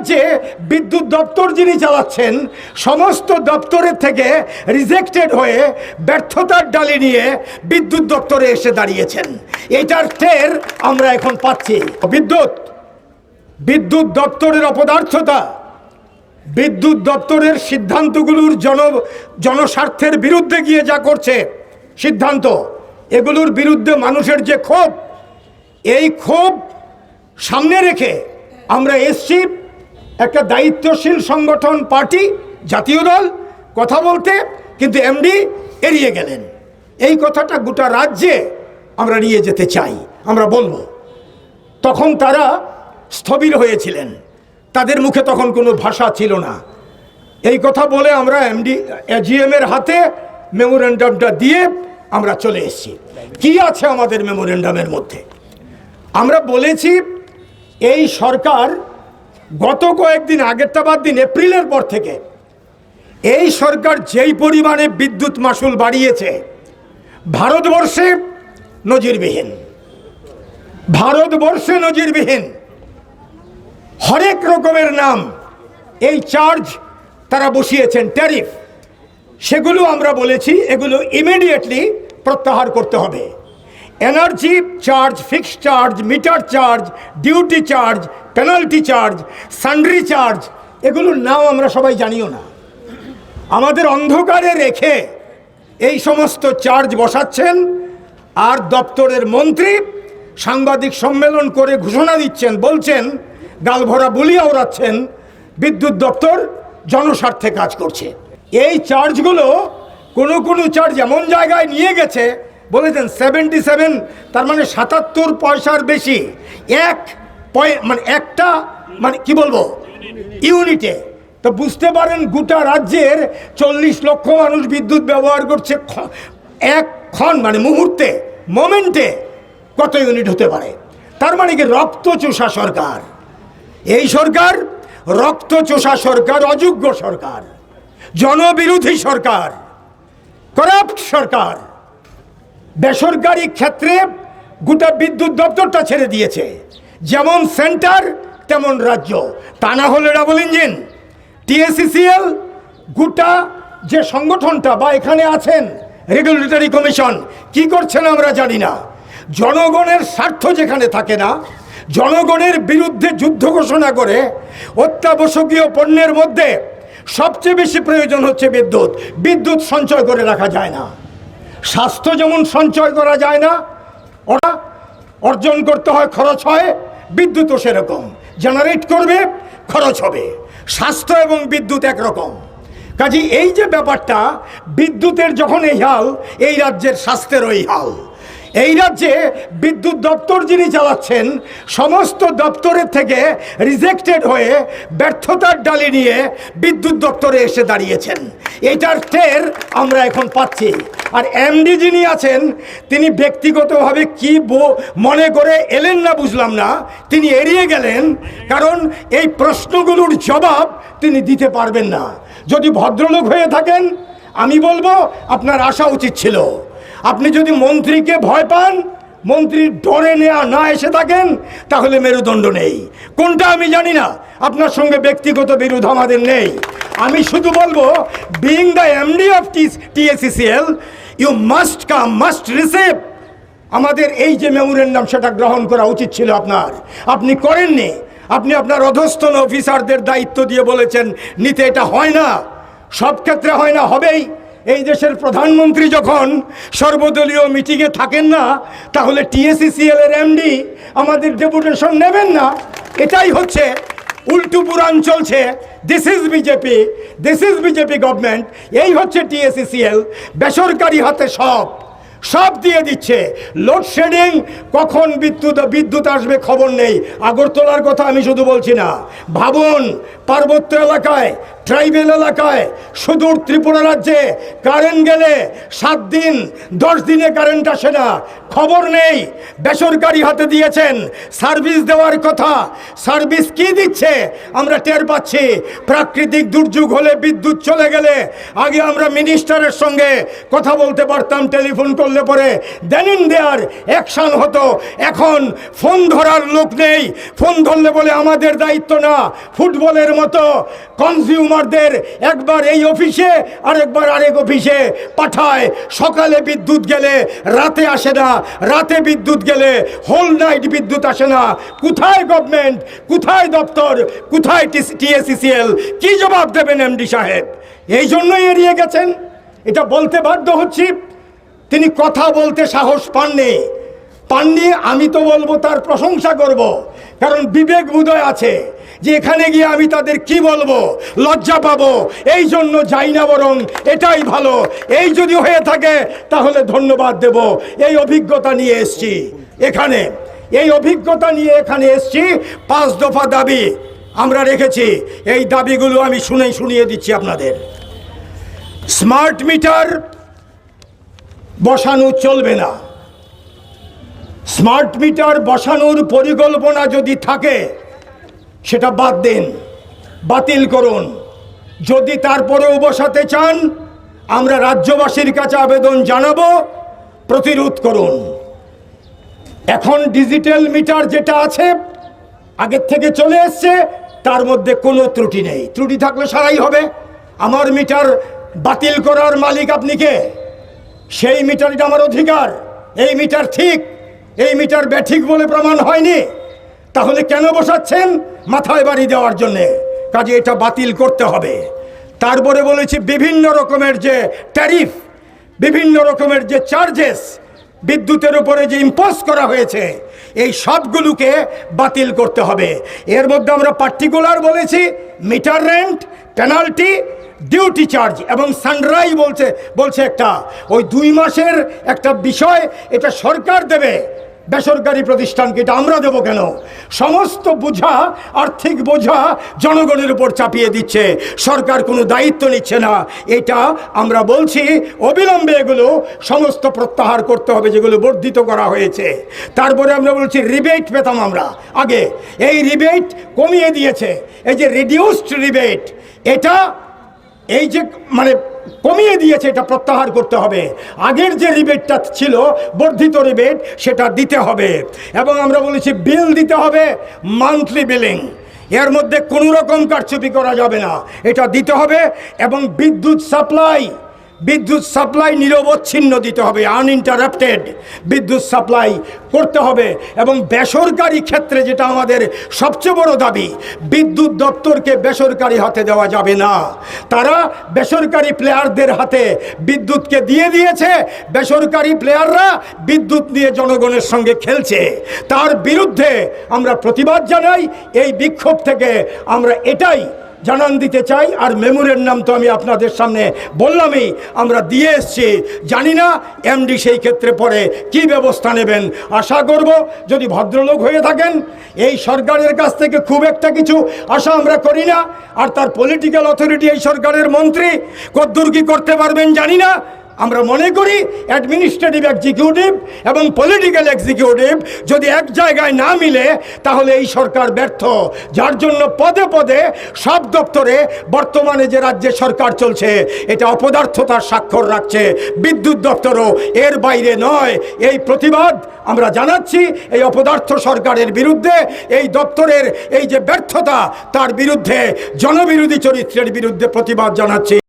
রাজ্যে বিদ্যুৎ দপ্তর যিনি চালাচ্ছেন, সমস্ত দপ্তরের থেকে রিজেক্টেড হয়ে ব্যর্থতার ডালি নিয়ে বিদ্যুৎ দপ্তরে এসে দাঁড়িয়েছেন। এটার টের আমরা এখন পাচ্ছি। বিদ্যুৎ বিদ্যুৎ দপ্তরের অপদার্থতা, বিদ্যুৎ দপ্তরের সিদ্ধান্তগুলোর জন, জনস্বার্থের বিরুদ্ধে গিয়ে যা করছে, সিদ্ধান্ত, এগুলোর বিরুদ্ধে মানুষের যে ক্ষোভ, এই ক্ষোভ সামনে রেখে আমরা এসছি একটা দায়িত্বশীল সংগঠন, পার্টি, জাতীয় দল, কথা বলতে কিন্তু এমডি এড়িয়ে গেলেন। এই কথাটা গোটা রাজ্যে আমরা নিয়ে যেতে চাই, আমরা বলব। তখন তারা স্থবির হয়েছিলেন। তাদের মুখে তখন কোনো ভাষা ছিল না। এই কথা বলে আমরা এমডি এজিএম এর হাতে মেমোরেন্ডামটা দিয়ে আমরা চলে এসেছি। কি আছে আমাদের মেমোরেন্ডামের মধ্যে? আমরা বলেছি, এই সরকার গত কয়েকদিন, আগেরটা বাদ দিন, এপ্রিলের পর থেকে এই সরকার যেই পরিমাণে বিদ্যুৎ মাসুল বাড়িয়েছে, ভারতবর্ষে নজিরবিহীন। ভারতবর্ষে নজিরবিহীন। হরেক রকমের নাম এই চার্জ তারা বসিয়েছেন, ট্যারিফ। সেগুলো আমরা বলেছি, এগুলো ইমিডিয়েটলি প্রত্যাহার করতে হবে। Energy charge, fixed charge, meter charge, duty charge penalty charge sundry charge এগুলোর নাম আমরা সবাই জানিও না। আমাদের অন্ধকারে রেখে এই সমস্ত চার্জ বসাচ্ছেন আর দপ্তরের মন্ত্রী সাংবাদিক সম্মেলন করে ঘোষণা দিচ্ছেন, বলছেন, গালভরা বলিয়া ওড়াচ্ছেন, বিদ্যুৎ দপ্তর জনস্বার্থে কাজ করছে। এই চার্জগুলো কোনো কোনো চার্জ এমন জায়গায় নিয়ে গেছে, বলেছেন সেভেন্টি সেভেন তার মানে সাতাত্তর পয়সার বেশি, এক পয়- মানে একটা মানে কি বলব? ইউনিটে। তো বুঝতে পারেন গোটা রাজ্যের চল্লিশ লক্ষ মানুষ বিদ্যুৎ ব্যবহার করছে এক ক্ষণ মানে মুহূর্তে, মোমেন্টে কত ইউনিট হতে পারে? তার মানে কি রক্ত চোষা সরকার। এই সরকার রক্ত চোষা সরকার, অযোগ্য সরকার, জনবিরোধী সরকার করাপ্ট সরকার। বেসরকারি ক্ষেত্রে গোটা বিদ্যুৎ দপ্তরটা ছেড়ে দিয়েছে। যেমন সেন্টার, তেমন রাজ্য। তা না হলে ডাবল ইঞ্জিন টিএসিসিএল গোটা যে সংগঠনটা বা এখানে আছেন রেগুলেটরি কমিশন কি করছেন আমরা জানি না। জনগণের স্বার্থ যেখানে থাকে না, জনগণের বিরুদ্ধে যুদ্ধ ঘোষণা করে অত্যাবশ্যকীয় পণ্যের মধ্যে সবচেয়ে বেশি প্রয়োজন হচ্ছে বিদ্যুৎ। বিদ্যুৎ সঞ্চয় করে রাখা যায় না। স্বাস্থ্য যেমন সঞ্চয় করা যায় না, ওরা অর্জন করতে হয়, খরচ হয় বিদ্যুৎও সেরকম। জেনারেট করবে, খরচ হবে। স্বাস্থ্য এবং বিদ্যুৎ একরকম। কাজে এই যে ব্যাপারটা, বিদ্যুতের যখন এই হাল, এই রাজ্যের স্বাস্থ্যেরও এই হাল। এই রাজ্যে বিদ্যুৎ দপ্তর যিনি চালাচ্ছেন, সমস্ত দপ্তরের থেকে রিজেক্টেড হয়ে ব্যর্থতার ডালি নিয়ে বিদ্যুৎ দপ্তরে এসে দাঁড়িয়েছেন। এটার টের আমরা এখন পাচ্ছি। আর এমডি যিনি আছেন, তিনি ব্যক্তিগতভাবে কি মনে করে এলেন না বুঝলাম না। তিনি এড়িয়ে গেলেন, কারণ এই প্রশ্নগুলোর জবাব তিনি দিতে পারবেন না। যদি ভদ্রলোক হয়ে থাকেন আমি বলব, আপনার আসা উচিত ছিল। আপনি যদি মন্ত্রীকে ভয় পান মন্ত্রী ডরে নেওয়া না এসে থাকেন, তাহলে মেরুদণ্ড নেই। কোনটা আমি জানি না, আপনার সঙ্গে ব্যক্তিগত বিরোধ আমাদের নেই। আমি শুধু বলব being the MD of TACCL you must come must receive আমাদের এই যে মেমোরেন্ডাম সেটা গ্রহণ করা উচিত ছিল আপনার। আপনি করেননি। আপনি আপনার অধস্থন অফিসারদের দায়িত্ব দিয়ে বলেছেন, নিতে এটা হয় না। সব ক্ষেত্রে হয় না, হবেই। এই দেশের প্রধানমন্ত্রী যখন সর্বদলীয় মিটিংয়ে থাকেন না, তাহলে টিএসিসিএল এর এমডি আমাদের ডেপুটেশন নেবেন না। এটাই হচ্ছে উল্টু পুরাণ চলছে। This is BJP this is BJP government এই হচ্ছে টিএসিসিএল বেসরকারি হাতে সব। সব দিয়ে দিচ্ছে। লোডশেডিং কখন বিদ্যুৎ বিদ্যুৎ আসবে খবর নেই। আগরতলার কথা আমি শুধু বলছি না। ভাবুন, পার্বত্য এলাকায়, ট্রাইবেল এলাকায়, সুদূর ত্রিপুরা রাজ্যে কারেন্ট গেলে সাত দিন, দশ দিনে কারেন্ট আসে না। খবর নেই। বেসরকারি হাতে দিয়েছেন। সার্ভিস দেওয়ার কথা। সার্ভিস কি দিচ্ছে? আমরা টের পাচ্ছি। প্রাকৃতিক দুর্যোগ হলে বিদ্যুৎ চলে গেলে আগে আমরা মিনিস্টারের সঙ্গে কথা বলতে পারতাম টেলিফোন কল করলে পরে দেন ইন দেয়ার অ্যাকশন হতো। এখন ফোন ধরার লোক নেই। ফোন ধরলে বলে আমাদের দায়িত্ব না। ফুটবলের মতো কনজিউমারদের একবার এই অফিসে, আরেকবার আরেক অফিসে পাঠায়। সকালে বিদ্যুৎ গেলে রাতে আসে না। রাতে বিদ্যুৎ গেলে হোল নাইট বিদ্যুৎ আসে না। কোথায় গভর্নমেন্ট কোথায় দপ্তর? কোথায় টিএসিসিএল কি জবাব দেবেন এমডি সাহেব? এই জন্যই এড়িয়ে গেছেন। এটা বলতে বাধ্য হচ্ছি। তিনি কথা বলতে সাহস পাননি। পাননি, আমি তো বলব তার প্রশংসা করব। কারণ বিবেক বোধয় আছে যে এখানে গিয়ে আমি তাদের কি বলব, লজ্জা পাবো। এই জন্য যাই না বরং এটাই ভালো। এই যদি হয়ে থাকে, তাহলে ধন্যবাদ দেব। এই অভিজ্ঞতা নিয়ে এসছি এখানে। এই অভিজ্ঞতা নিয়ে এখানে এসছি, পাঁচ দফা দাবি আমরা রেখেছি। এই দাবিগুলো আমি শুনেই শুনিয়ে দিচ্ছি আপনাদের। স্মার্ট মিটার বসানো চলবে না। স্মার্ট মিটার বসানোর পরিকল্পনা যদি থাকে, সেটা বাদ দিন, বাতিল করুন। যদি তারপরেও বসাতে চান, আমরা রাজ্যবাসীর কাছে আবেদন জানাব, প্রতিরোধ করুন। এখন ডিজিটাল মিটার যেটা আছে, আগের থেকে চলে এসছে, তার মধ্যে কোনো ত্রুটি নেই। ত্রুটি থাকলে সারাই হবে। আমার মিটার বাতিল করার মালিক আপনি কে? সেই মিটারটা আমার অধিকার। এই মিটার ঠিক, এই মিটার ব্যাঠিক বলে প্রমাণ হয়নি। তাহলে কেন বসাচ্ছেন? মাথায় বাড়ি দেওয়ার জন্যে। কাজে এটা বাতিল করতে হবে। তারপরে বলেছি বিভিন্ন রকমের যে ট্যারিফ বিভিন্ন রকমের যে চার্জেস বিদ্যুতের উপরে যে ইম্পোজ করা হয়েছে, এই সবগুলোকে বাতিল করতে হবে। এর মধ্যে আমরা পার্টিকুলার বলেছি meter rent penalty duty charge এবং সানরাই বলছে বলছে একটা। ওই দুই মাসের একটা বিষয়, এটা সরকার দেবে, বেসরকারি প্রতিষ্ঠানকে, এটা আমরা দেবো কেন? সমস্ত বোঝা, আর্থিক বোঝা জনগণের উপর চাপিয়ে দিচ্ছে। সরকার কোনো দায়িত্ব নিচ্ছে না। এটা আমরা বলছি, অবিলম্বে এগুলো সমস্ত প্রত্যাহার করতে হবে, যেগুলো বর্ধিত করা হয়েছে। তারপরে আমরা বলছি রিবেট পেতাম আমরা। আগে, এই রিবেট কমিয়ে দিয়েছে। এই যে রিডিউসড রিবেট এটা এই যে মানে কমিয়ে দিয়েছে, এটা প্রত্যাহার করতে হবে। আগের যে রিবেটটা ছিল, বর্ধিত রিবেট, সেটা দিতে হবে। এবং আমরা বলেছি, বিল দিতে হবে, মান্থলি বিলিং। এর মধ্যে কোনো রকম কারচুপি করা যাবে না। এটা দিতে হবে, এবং বিদ্যুৎ সাপ্লাই বিদ্যুৎ সাপ্লাই নিরবচ্ছিন্ন দিতে হবে আনইন্টারাপ্টেড বিদ্যুৎ সাপ্লাই করতে হবে এবং বেসরকারি ক্ষেত্রে যেটা আমাদের সবচেয়ে বড় দাবি, বিদ্যুৎ দপ্তরকে বেসরকারি হাতে দেওয়া যাবে না। তারা বেসরকারি প্লেয়ারদের হাতে বিদ্যুৎকে দিয়ে দিয়েছে, বেসরকারি প্লেয়াররা বিদ্যুৎ নিয়ে জনগণের সঙ্গে খেলছে। তার বিরুদ্ধে আমরা প্রতিবাদ জানাই, এই বিক্ষোভ থেকে আমরা এটাই জানান দিতে চাই, আর মেমোরের নাম তো আমি আপনাদের সামনে বললামই, আমরা দিয়ে এসছি। জানি না এমডি সেই ক্ষেত্রে পরে কি ব্যবস্থা নেবেন। আশা করব যদি ভদ্রলোক হয়ে থাকেন, এই সরকারের কাছ থেকে খুব একটা কিছু আশা আমরা করি না, আর তার পলিটিক্যাল অথরিটি এই সরকারের মন্ত্রী, কদ্দূর কি করতে পারবেন জানি না। আমরা মনে করি অ্যাডমিনিস্ট্রেটিভ এক্সিকিউটিভ এবং পলিটিক্যাল এক্সিকিউটিভ যদি এক জায়গায় না মিলে, তাহলে এই সরকার ব্যর্থ। যার জন্য পদে পদে সব দপ্তরে বর্তমানে যে রাজ্যে সরকার চলছে, এটা অপদার্থতার স্বাক্ষর রাখছে। বিদ্যুৎ দপ্তরও এর বাইরে নয়। এই প্রতিবাদ আমরা জানাচ্ছি এই অপদার্থ সরকারের বিরুদ্ধে। এই দপ্তরের এই যে ব্যর্থতা, তার বিরুদ্ধে জনবিরোধী চরিত্রের বিরুদ্ধে প্রতিবাদ জানাচ্ছি।